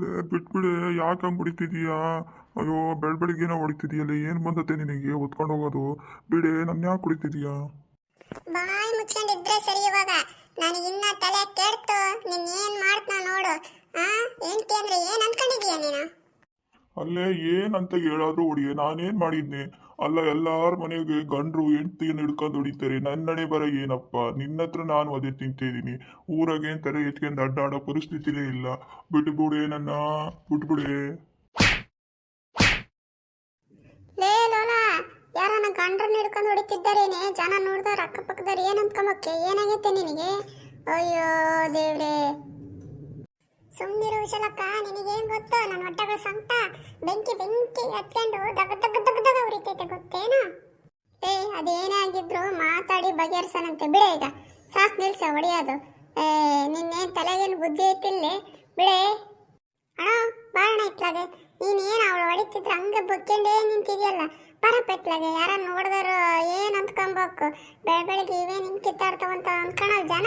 ಲೇ ಬಿಟ್ಬಿಡಿ ಯಾಕೆ ಹಂಗೆ ಹೊಡಿತಿದೀಯಾ? ಅಯ್ಯೋ ಬೆಳ್ ಬೆಳಿಗ್ಗೆನ ಹೊಡಿತಿದೀಯಲ್ಲ ಏನು ಬಂದತೆ ನಿನಗೆ? ಹೊತ್ಕೊಂಡು ಹೋಗೋದು. ಬಿಡೆ ನನ್ನ ಯಾಕೆ ಹೊಡಿತಿದೀಯಾ? ಬಾಯಿ ಮುಚ್ಕೊಂಡಿದ್ರೆ ಸರಿ ಇವಾಗ. ಇನ್ನ ತಲೆ ಕೆಡ್ತು. ನೀನ್ ಏನ್ ಮಾಡ್ತಾ ನೋಡು. ಆ ಹೆಂಡ್ತಿ ಅಂದ್ರೆ ಏನ್ ಅನ್ಕೊಂಡಿದೀಯ ನೀನು? ಅಲ್ಲೇ ಏನಂತ ಹೇಳಾದ್ರೂ ಹೊಡಿಯೆ. ನಾನೇನ್ ಮಾಡಿದ್ನಿ? ಅಲ್ಲ, ಎಲ್ಲಾರ ಮನೆಗೆ ಗಂಡ್ರು, ಹೆಂಡ್ತಿಯನ್ನು ಹಿಡ್ಕೊಂಡು ಹೊಡಿತಾರೆ. ನನ್ನಡೆ ಬರ ಏನಪ್ಪ? ನಿನ್ನ ಹತ್ರ ನಾನು ಅದೇ ತಿಂತಿದ್ದೀನಿ. ಊರಾಗೆ ತಲೆ ಎತ್ಕೊಂಡು ಅಡ್ಡಾಡೋ ಪರಿಸ್ಥಿತಿನೇ ಇಲ್ಲ. ಬಿಟ್ಬಿಡೆ ನನ್ನ, ಬಿಟ್ಬಿಡೆ. ಲೇ, ಲೋಲ ಯಾರನ್ನ ಗಂಡ್ರನ್ನ ಹಿಡ್ಕೊಂಡು ಹೊಡಿತಿದ್ದಾರೇನೆ? ಜನ ನೋಡ್ದವ್ರ ಅಕ್ಕಪಕ್ಕದವ್ರು ಏನು ಅಂದ್ಕೊಂಬಕ್ಕೆ? ಏನಾಗೈತೆ ನಿನಗೆ? ಅಯ್ಯೋ, ದೇವ್ರೇ. ಸುಮ್ಮನಿರು ವಿಶಾಲಕ್ಕ, ನಿನಗೇನು ಗೊತ್ತು? ನನ್ನ ಹೊಟ್ಟೆಗಳ ಸಂಕಟ ಬೆಂಕಿ ಬೆಂಕಿ ಹತ್ಕೊಂಡು ದಗ ದಗ ದಗ ದಗ ಉರಿತೈತೆ ಗೊತ್ತೇನಾ? ಏ, ಅದೇನಾಗಿದ್ರು ಮಾತಾಡಿ ಬಗೆಹರಿಸನಂತೆ. ಬಿಡೆ ಈಗ. ಸಾಕು ನಿಲ್ಸ, ಹೊಡೆಯೋದು. ಏ ನಿನ್ನೇನ್ ತಲೆಗೇನು ಬುದ್ಧಿ ಐತಿಲ್ಲೇ? ಬಿಡೆ. ಅಣ್ಣ ಬಾರಣ ಇತ್ಲಾಗೆ. ನೀನ್ ಏನ್ ಅವಳು ಹೊಡಿತಿದ್ರೆ? ಹಂಗೆ ಬುಕ್ಕೊಂಡೇ ನಿಂತಿದ್ಯಲ್ಲ. ಬರಪ್ಪ ಇತ್ಲಾಗೆ ಯಾರ ನೋಡಿದ್ರು ಏನ್ ಅಂದ್ಕೊಂಬೇಕು? ಬೆಳ ಬೆಳಿಗ್ಗೆ ಇವೇ ನಿಂಗೆ ಕಿತ್ತಾಡ್ತಾವಂತ ಅಂದ್ಕೊಳಲ್ ಜನ?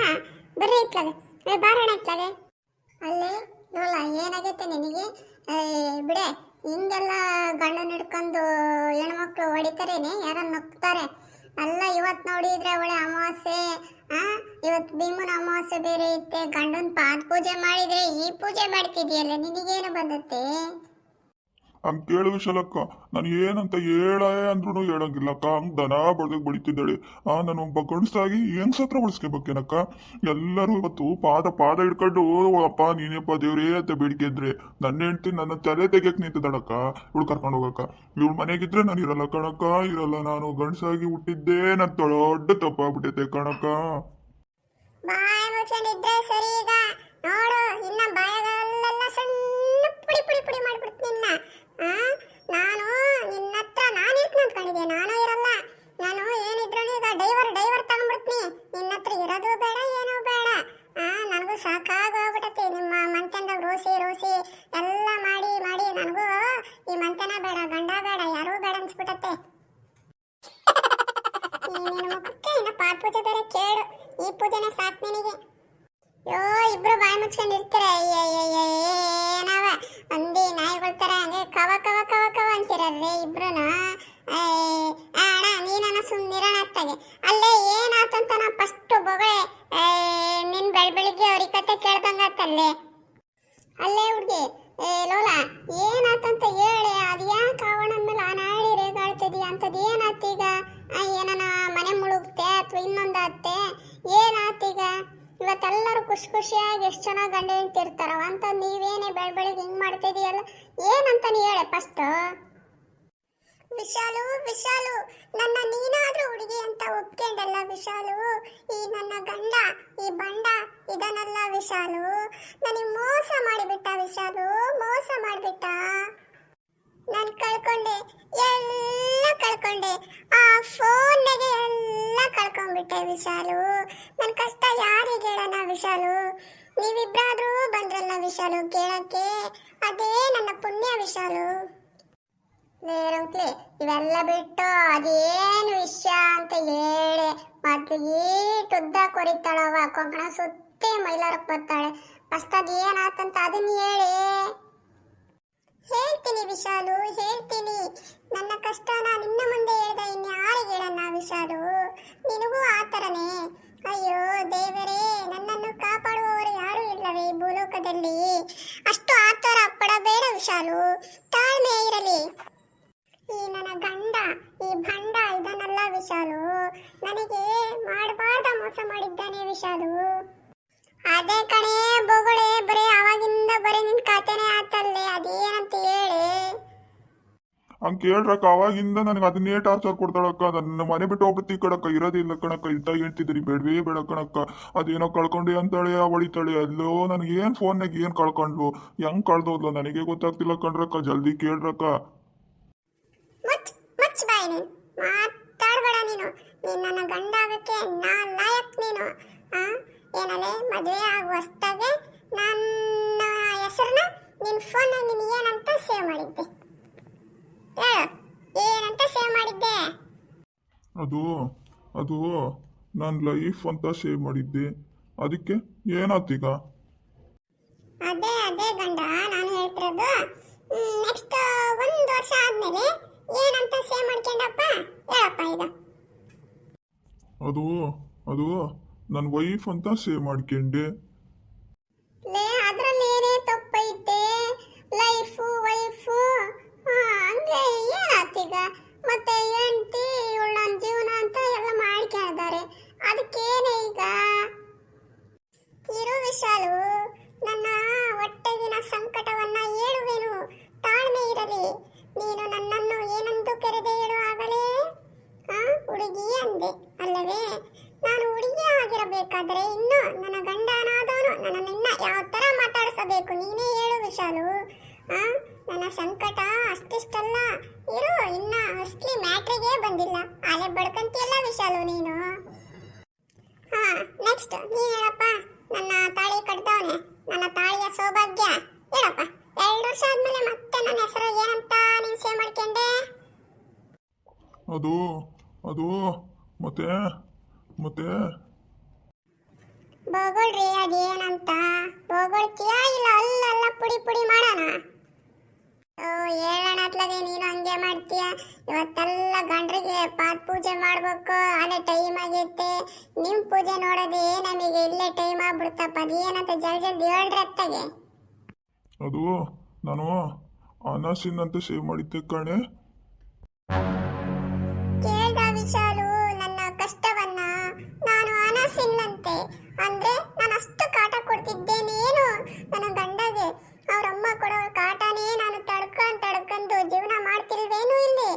ಬರ್ರಿ ಇತ್ಲಾಗೆ. ಏ ಬಾರಣ ಇತ್ಲಾಗೆ. ಅಲ್ಲೇ ನೋಲ ಏನಾಗೈತೆ ನಿನಗೆ? ಬಿಡೆ. ಹಿಂಗೆಲ್ಲ ಗಂಡನ ಹಿಡ್ಕೊಂಡು ಹೆಣ್ಮಕ್ಳು ಹೊಡಿತಾರೇನೆ? ಯಾರನ್ನ ನಗ್ತಾರೆ? ಅಲ್ಲ ಇವತ್ತು ನೋಡಿದ್ರೆ ಒಳ್ಳೆ ಅಮಾವಾಸ್ಯೆ ಆ ಇವತ್ತು ಭೀಮನ ಅಮಾವಾಸ್ಯೆ ಬೇರೆ ಇತ್ತೆ ಗಂಡನ ಪಾದ ಪೂಜೆ ಮಾಡಿದ್ರೆ ಈ ಪೂಜೆ ಮಾಡ್ತಿದ್ಯಲ್ಲ, ನಿನಗೇನು ಬಂದತ್ತೆ? ಹಂಗೆ ಕೇಳು ವಿಶಾಲಕ್ಕ ನಾನು ಏನಂತ ಹೇಳ ಅಂದ್ರೂ ಹೇಳಂಗಿಲ್ಲಕ್ಕ. ಹಂಗೆ ದನ ಬಡ್ದಾಗ ಬಡಿತಿದ್ದಾಳೆ. ಆ, ನಾನು ಒಬ್ಬ ಗಂಡಸಾಗಿ ಹೆಂಗ್ ಸತ್ರ ಬಳಸ್ಕೋಬೇಕೇನಕ್ಕ ಎಲ್ಲರೂ ಇವತ್ತು ಪಾದ ಪಾದ ಹಿಡ್ಕೊಂಡು, "ಓ, ಅಪ್ಪ, ನೀನೇಪ್ಪ, ದೇವ್ರೇ ಅಂತ ಬೇಡಿಕೆ ಇದ್ರೆ ನನ್ನ ಹೆಂಡ್ತಿ ನನ್ನ ತಲೆ ತೆಗಿಯಕ್ ನಿಂತಿದ್ದಾಳಕ್ಕ. ಇವಳು ಕರ್ಕೊಂಡು ಹೋಗಕ್ಕ. ಇವಳು ಮನೆಗಿದ್ರೆ ನಾನು ಇರಲ್ಲ ಕಣಕ್ಕ. ಇರಲ್ಲ, ನಾನು ಗಂಡಸಾಗಿ ಹುಟ್ಟಿದ್ದೇ ನನ್ನ ದೊಡ್ಡ ತಪ್ಪಾಗ್ಬಿಟ್ಟೈತೆ ಕಣಕ್ಕ. ಸಣ್ಣ ಪುಡಿ ಪುಡಿ ಪುಡಿ ಮಾಡ್ಬಿಡ್ತೀನಿ ನಾನು ನಿನ್ನ ಹತ್ರ ನಾನು ಇರ್ತೀನಿ ಅಂದ್ಕೊಂಡಿದ್ದೆ ನಾನು ಇರಲ್ಲ. ನಾನು ಏನಿದ್ರು ಈಗ ಡೈವರ್ ಡೈವರ್ ತಗೊಂಡ್ಬಿಡ್ತೀನಿ. ನಿನ್ನ ಹತ್ರ ಇರೋದು ಬೇಡ, ಏನೂ ಬೇಡ. ಆ, ನನಗೂ ಸಾಕಾಗೋಗ್ಬಿಟ್ಟತಿ ನಿಮ್ಮ ಮಂತನದಾಗ ರೋಸಿ ರೋಸಿ ಎಲ್ಲ ಮಾಡಿ ಮಾಡಿ. ನನಗೂ ಈ ಮಂತನ ಬೇಡ, ಗಂಡ ಬೇಡ, ಯಾರೂ ಬೇಡ ಅನ್ಸ್ಬಿಟ್ಟತ್ತೆ ನಿನ್ನ ಮುಖಕ್ಕೆ ಇನ್ನು ಪಾದ ಪೂಜೆ ಬೇರೆ ಕೇಳು. ಈ ಪೂಜೆನ ಸಾಕು ನಿನಗೆ. ಯೋ, ಇಬ್ರು ಬಾಯಿ ಮುಚ್ಕೊಂಡು ಅಂತೀರಲ್ರಿ ಅಯ್ಯ ಆ ಅಣ್ಣ ನೀನನ್ನ ಸುಮ್ಮನಿರೋಣ ಅತ್ತಾಗೆ ಅಲ್ಲೇ ಏನಾತಂತ ನಾ ಫಸ್ಟ್ ಬೊಗಳೆ ನಿನ್ನ ನಿನ್ ಬೆಳ್ ಬೆಳಿಗ್ಗೆ ಅವ್ರಿಗೆ ಕತೆ ಕೇಳ್ದಂಗಾತಲ್ಲೇ ಅಲ್ಲೇ ಹುಡುಗಿ ಲೋಲಾ ಏನಾತಂತ ಹೇಳಿ ಅದು ಯಾಕೆ ಅವಣ್ಣನ ಮೇಲೆ ನಾಳೆ ರೇಗಾಡ್ತಿದೀಯ ಅಂತದ್ ಏನಾತೀಗ ಆ, ಏನನ ಮನೆ ಮುಳುಗುತ್ತೆ ಅಥವಾ ಇನ್ನೊಂದಾತ್ತೆ ಏನಾತೀಗ ಇವತ್ತೆಲ್ಲರೂ ಖುಷಿ ಖುಷಿಯಾಗಿ ಎಷ್ಟು ಚೆನ್ನಾಗಿ ಗಂಡ ಹೆಂಡ್ತಿರ್ತಾರವ ಅಂತ ನೀವೇನೇ ಬೆಳ್ ಬೆಳಿಗ್ಗೆ ಹಿಂಗ್ ಮಾಡ್ತಿದೀಯಲ್ಲ? ಏನಂತ ನೀ ಹೇಳೆ ಫಸ್ಟ್ ವಿಶಾಲು ವಿಶಾಲು, ನನ್ನ ನೀನಾದ್ರೂ ಹುಡುಗಿ ಅಂತ ಒಪ್ಕೊಂಡಲ್ಲ ವಿಶಾಲು? ಈ ನನ್ನ ಗಂಡ, ಈ ಬಂಡ, ಇದನ್ನೆಲ್ಲ ವಿಶಾಲು? ನನಗೆ ಮೋಸ ಮಾಡಿಬಿಟ್ಟ ವಿಶಾಲು, ಮೋಸ ಮಾಡಿಬಿಟ್ಟ? ನಾನು ಕಳ್ಕೊಂಡೆ, ಎಲ್ಲ ಕಳ್ಕೊಂಡೆ. ಆ ಫೋನ್ನಾಗೆ ಎಲ್ಲ ಕಳ್ಕೊಂಡ್ಬಿಟ್ಟೆ ವಿಶಾಲು. ನನ್ನ ಕಷ್ಟ ಯಾರಿಗೆ ಹೇಳೋಣ ವಿಶಾಲು? ನೀವಿಬ್ರಾದ್ರೂ ಬಂದ್ರಲ್ಲ ವಿಶಾಲು ಕೇಳಕ್ಕೆ? ಅದೇ ನನ್ನ ಪುಣ್ಯ ವಿಶಾಲು. ನೇರಂತ್ಲಿ ಇವೆಲ್ಲ ಬಿಟ್ಟು ಅದೇನು ವಿಷಯ ಅಂತ ಹೇಳಿ ಮತ್ತೆ ಈಟ್ ಉದ್ದ ಕೊರಿತಾಳವ ಕೊಂಕಣ ಸುತ್ತಿ ಮೈಲಾರಕ್ಕೆ ಬರ್ತಾಳೆ. ಫಸ್ಟ್ ಅದು ಏನಾತಂತ ಅದನ್ನ ಹೇಳಿ. ಹೇಳ್ತೀನಿ ವಿಶಾಲು, ಹೇಳ್ತೀನಿ. ನನ್ನ ಕಷ್ಟನ ನಿನ್ನ ಮುಂದೆ ಹೇಳ್ದ, ಇನ್ಯಾರಿಗೆ ಹೇಳಣ್ಣ ವಿಶಾಲು? ನಿನಗೂ ಆ ಅಯ್ಯೋ ದೇವರೇ, ನನ್ನನ್ನು ಕಾಪಾಡುವವರು ಯಾರೂ ಇಲ್ಲವೇ ಈ ಭೂಲೋಕದಲ್ಲಿ? ಅಷ್ಟು ಆತರ ಪಡಬೇಡ ವಿಶಾಲು ತಾಳ್ಮೆ ಇರಲಿ. ಈ ನನ್ನ ಗಂಡ, ಈ ಭಂಡ, ಇದನ್ನೆಲ್ಲ ವಿಶಾಲು, ನನಗೆ ಮಾಡಬಾರ್ದ ಮೋಸ ಮಾಡಿದ್ದಾನೆ ವಿಶಾಲು. ಅದೇ ಕಣೆ, ಬೊಗಳೆ, ಬರೀ ಅವಾಗಿಂದ ಬರೀ ನಿನ್ ಕತೆನೆ ಆತಲ್ಲೇ, ಅದೇನಂತ ಹೇಳಿ? ಹಂಗೆ ಕೇಳ್ರಕ್ಕ ಅವಾಗಿಂದ ನನಗೆ ಅದನ್ನೇ ಟಾರ್ಚರ್ ಕೊಡ್ತಾಳಕ್ಕ, ನನ್ನ ಮನೆ ಬಿಟ್ಟು ಹೋಗ್ಬಿಡ್ತಿ ಕಣಕ್ಕ ಇರೋದಿಲ್ಲ ಕಣಕ್ಕ ಇದ್ದಾಗ ಹೇಳ್ತಿದ್ರಿ ಬೇಡವೇ ಬೇಡ ಕಣಕ್ಕ. ಅದೇನೋ ಕಳ್ಕೊಂಡೆ ಅಂತಾಳೆ ಹೊಡಿತಾಳೆ ಅಲ್ಲೋ ನನಗೆ ಏನು ಫೋನ್ನಾಗ ಏನು ಕಳ್ಕೊಂಡ್ಲು ಹೆಂಗ್ ಕಳ್ದೋದ್ಲು, ನನಗೆ ಗೊತ್ತಾಗ್ತಿಲ್ಲ ಕಣ್ರಕ್ಕ, ಜಲ್ದಿ ಕೇಳ್ರಕ್ಕ. ಮುಚ್ ಮುಚ್ ಬಾಯಿ ನೀನು. ಮಾತಾಡ್ಬೇಡ ನೀನು. ನೀನು ನನ್ನ ಗಂಡ ಆಗಕ್ಕೆ ನಾ ಲಾಯಕ್ ನೀನು. ಆ? ಏನಲೆ, ಮದುವೆ ಆಗುವ ನನ್ನ ಹೆಸರನ್ನ ನಿನ್ನ ಫೋನಾಗ ನೀನು ಏನಂತ ಸೇವ್ ಮಾಡಿದ್ದೆ? ಹೇಳು, ಏನಂತ ಸೇವ್ ಮಾಡಿದ್ದೆ? ಅದು ಅದು ನನ್ನ ಲೈಫ್ ಅಂತ ಸೇವ್ ಮಾಡಿದ್ದೆ. ಅದಕ್ಕೆ ಏನಾತೀಗ ಅದೇ ಅದೇ ಗಂಡ ನಾನು ಮೇಲೆ ಏನಂತ ಸೇವ್ ಮಾಡ್ಕೊಂಡಪ್ಪ ಹೇಳಪ್ಪ ಈಗ ಅದು ಅದು ನನ್ನ ವೈಫ್ ಅಂತ ಸೇವ್ ಮಾಡ್ಕೊಂಡೆ ಲೇ ಅದ್ರಲ್ಲಿ ಏನೇ ತಪ್ಪೈತೆ ಲೈಫು ವೈಫು ಹಂಗೆ ಏನಾತೀಗ ಮತ್ತೆ ಹೆಂಡ್ತಿ ಇವಳು ನನ್ನ ಜೀವನ ಅಂತ ಎಲ್ಲ ಮಾಡ್ಕೊಂಡಿದ್ದಾರೆ ಅದಕ್ಕೇನೆ ಈಗ ಇರು ವಿಶಾಲು ನನ್ನ ಹೊಟ್ಟೆಗಿನ ಸಂಕಟವನ್ನ ಹೇಳುವೆನು ತಾಳ್ಮೆ ಇರಲಿ ನೀನು ನನ್ನನ್ನು ಏನಂದು ಕರೆದೆ ಹೇಳು ಆಗಲೇ ಆ ಹುಡುಗಿ ಅಂದೆ ಅಲ್ಲವೇ ನಾನು ಹುಡುಗಿ ಆಗಿರಬೇಕಾದ್ರೆ ಇನ್ನು ನನ್ನ ಗಂಡನಾದವನು ನನ್ನನ್ನು ಇನ್ನ ಯಾವ ತರ ಮಾತಾಡಿಸಬೇಕು ನೀನೇ ಹೇಳು ವಿಶಾಲು ಆ ನನ್ನ ಸಂಕಟ ಅಷ್ಟಿಷ್ಟಲ್ಲ ಇರು ಇನ್ನ ಅಷ್ಟಲಿ ಮ್ಯಾಟ್ರಿಗೆ ಬಂದಿಲ್ಲ. ಆಲೆ ಬಡ್ಕಂತಿಯಲ್ಲ ವಿಶಾಲು ನೀನು. ಹಾ ನೆಕ್ಸ್ಟ್ ನೀ ಹೇಳಪ್ಪ. ನನ್ನ ತಾಳಿ ಕಟ್ದವನೆ. ನನ್ನ ತಾಳಿಯ ಸೌಭಾಗ್ಯ. ಹೇಳಪ್ಪ. ಎರಡು ವರ್ಷ ಆದ್ಮೇಲೆ ಮತ್ತೆ ನನ್ನ ಹೆಸರು ಏನಂತ ನೀನ್ ಸೇವ್ ಮಾಡ್ಕೊಂಡೆ? ಅದು ಅದು ಮತ್ತೆ ಮತ್ತೆ. ಬೋಗೊಳ್ರಿ ಅದೇನಂತ? ಬೋಗೊಳ್ತೀಯಾ ಇಲ್ಲ ಅಲ್ಲಲ್ಲ ಪುಡಿ ಪುಡಿ ಮಾಡೋಣ? ಹೇಳೋಣ ಅತ್ಲಾಗೆ ನೀನು ಹಂಗೆ ಮಾಡ್ತೀಯ? ಇವತ್ತೆಲ್ಲ ಗಂಡ್ರಿಗೆ ಪಾತ್ ಪೂಜೆ ಮಾಡ್ಬೇಕು ಅದೇ ಟೈಮ್ ಆಗೈತೆ. ನಿಮ್ ಪೂಜೆ ನೋಡೋದೇ ನಮಗೆ ಇಲ್ಲೇ ಟೈಮ್ ಆಗ್ಬಿಡ್ತಪ್ಪ. ಅದೇನಂತ ಜಲ್ದಿ ಜಲ್ದಿ ಹೇಳ್ರಿ ಅತ್ತಗೆ ಅದು ನಾನು ಅನಾಸಿನಂತ ಸೇವ್ ಮಾಡಿದ್ದೆ ಕಣೆ. ಕೇಳ್ದ ವಿಶಾಲು ನನ್ನ ಕಷ್ಟವನ್ನ ನಾನು ಅನಾಸಿನಂತೆ. ಅಂದ್ರೆ ನಾನು ಅಷ್ಟು ಕಾಟ ಕೊಡ್ತಿದ್ದೇನೇನು ನನ್ನ ಗಂಡಗೆ ಅವ್ರಮ್ಮ ಕೊಡೋ ಕಾಟನೇ ನಾನು ತಡ್ಕೊಂಡ್ ತಡ್ಕೊಂಡು ಜೀವನ ಮಾಡ್ತಿಲ್ವೇನು ಇಲ್ಲಿ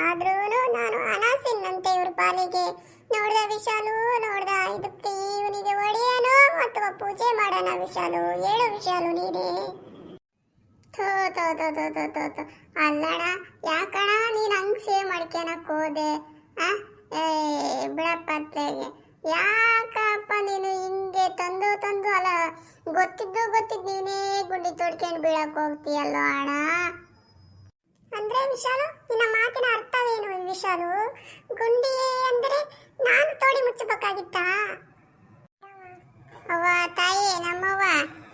ಆದ್ರೂ ನಾನು ಅನಾಸಿನ್ನಂತೆ ಇವ್ರ ಪಾಲಿಗೆ ನೋಡ್ದ ವಿಶಾಲು ನೋಡ್ದ ಇದಕ್ಕೆ ಇವನಿಗೆ ಒಡೆಯನೋ ಅಥವಾ ಪೂಜೆ ಮಾಡೋಣ ವಿಶಾಲು ಏಳು ವಿಶಾಲು ನೀನೇ. ಥೋ ಥೋ ಥೋ ಥೋ ಥೋ ಥೋ ಥೋ. ಅಲ್ಲಡ ಯಾಕಣ ನೀನು ಹಂಗೆ ಸೇವ್ ಮಾಡ್ಕೊಳಕ್ ಹೋದೆ ಬಿಡಪ್ಪ ಅತ್ತೆಗೆ ಯಾಕಪ್ಪ ನೀನು ಹಿಂಗೆ ತಂದು ತಂದು, ಅಲ್ಲ, ಗೊತ್ತಿದ್ದು ಗೊತ್ತಿದ್ದು ನೀನೇ ಗುಂಡಿ ತೊಡ್ಕೊಂಡು ಬೀಳಕ್ ಹೋಗ್ತೀಯಲ್ಲೋ ಅಣ್ಣ? ಅಂದ್ರೆ ವಿಶಾಲು ನಿನ್ನ ಮಾತಿನ ಅರ್ಥವೇನು ವಿಶಾಲು ಗುಂಡಿ ಅಂದ್ರೆ ನಾನು ತೋಡಿ ಮುಚ್ಚಬೇಕಾಗಿತ್ತಾ? ಅವ್ವ, ತಾಯಿ, ನಮ್ಮವ್ವ,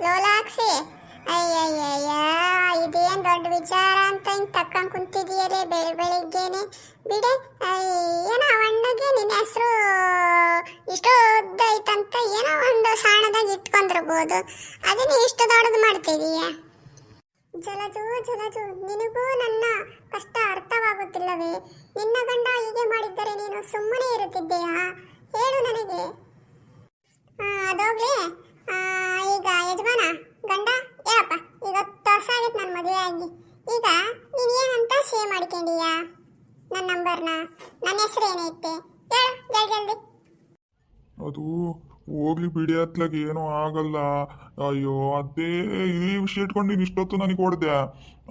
ಲೋಲಾಕ್ಷಿ. ಅಯ್ಯಯ್ಯಯ್ಯ, ಇದೇನು ದೊಡ್ಡ ವಿಚಾರ ಅಂತ ಹಿಂಗೆ ತಕ್ಕಂಗೆ ಕುಂತಿದೀಯಲೇ ಬೆಳ ಬೆಳಿಗ್ಗೆನೆ. ಬಿಡೆ ಏನೋ ಅಣ್ಣಗೆ ನಿನ್ನ ಹೆಸರು ಇಷ್ಟು ಉದ್ದೈತಂತ ಏನೋ ಒಂದು ಸಾಣದಾಗ ಇಟ್ಕೊಂಡಿರ್ಬೋದು. ಅದನ್ನ ಇಷ್ಟು ದೊಡ್ಡದು ಮಾಡ್ತಿದೀಯ? ಜಲಜು ಜಲಜು, ನಿನಗೂ ನನ್ನ ಕಷ್ಟ ಅರ್ಥವಾಗುತ್ತಿಲ್ಲವೇ? ನಿನ್ನ ಗಂಡ ಹೀಗೆ ಮಾಡಿದ್ದರೆ ನೀನು ಸುಮ್ಮನೆ ಇರುತ್ತಿದ್ದೀಯಾ? ಹೇಳು ನನಗೆ. ಅದೋಗ್ಲಿ ಈಗ ಯಜಮಾನ, ಗಂಡ ಹೇಳಪ್ಪ ಈಗ ವರ್ಷ ನನ್ನ ಮದುವೆ ಆಗಿ. ಈಗ ನೀನು ಏನಂತ ಸೇವ್ ಮಾಡ್ಕೊಂಡಿಯಾ? ನನ್ನ ನಂಬರ್ನ ನನ್ನ ಹೆಸರು ಏನೈತೆ? ಹೇಳು, ಜಲ್ದಿ ಜಲ್ದಿ. ಅದು ಹೋಗ್ಲಿ ಬಿಡಿ, ಅತ್ಲಾಗ ಏನೂ ಆಗಲ್ಲ. ಅಯ್ಯೋ, ಅದೇ ಈ ವಿಷಯ ಇಟ್ಕೊಂಡು ನೀನು ಇಷ್ಟೊತ್ತು ನನಗೆ ಹೊಡೆದೆ.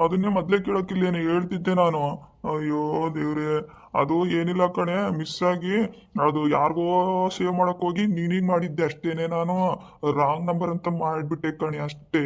ಅದನ್ನೇ ಮೊದಲೇ ನಾನು ಹೇಳ್ತಿದ್ದೆ ನಾನು. ಅಯ್ಯೋ ದೇವ್ರೆ, ಅದು ಏನಿಲ್ಲ ಕಣೆ ಮಿಸ್ ಆಗಿ ಅದು ಯಾರಿಗೋ ಸೇವ್ ಮಾಡಕ್ ಹೋಗಿ ನೀನೀಗ ಮಾಡಿದ್ದೆ ಅಷ್ಟೇನೆ ನಾನು. ರಾಂಗ್ ನಂಬರ್ ಅಂತ ಮಾಡಿಬಿಟ್ಟೆ ಕಣೆ ಅಷ್ಟೇ.